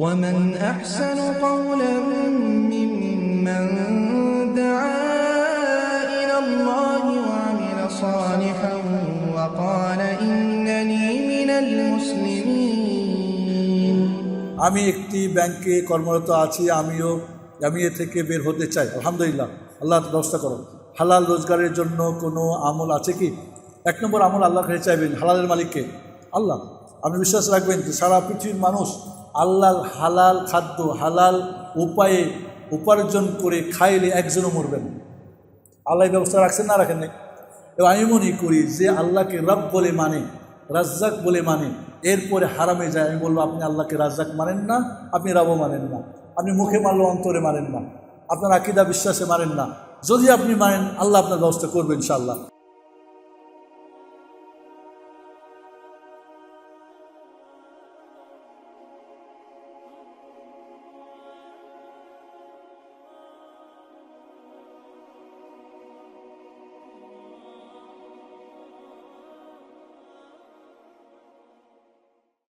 ومن أحسن قولا ممن دعا إلى الله وعمل صالحا وقال إنني من المسلمين আমি একটি ব্যাংকে কর্মরত আছি আমিও আমি এ থেকে বের হতে চাই আলহামদুলিল্লাহ আল্লাহ ব্যবস্থা করো হালাল রোজগারের জন্য কোনো আমল আছে কি এক নম্বর আমল আল্লাহ কাছে চাইবেন হালালের মালিককে আল্লাহ আপনি বিশ্বাস রাখবেন যে সারা পৃথিবীর মানুষ আল্লাহ হালাল খাদ্য, হালাল উপায়ে উপার্জন করে খাইলে একজনও মরবেন আল্লাহ ব্যবস্থা রাখছেন না রাখেন নাই? এবং আমি মনে করি যে আল্লাহকে রব বলে মানে রাজ্জাক বলে মানে এরপরে হারামে যায়। আমি বলব, আপনি আল্লাহকে রাজ্জাক মানেন না, আপনি রবও মানেন না। আপনি মুখে মারলেও অন্তরে মানেন না। আপনার আকিদা, বিশ্বাসে মানেন না। যদি আপনি মানেন, আল্লাহ আপনার ব্যবস্থা করবেন ইনশাআল্লাহ।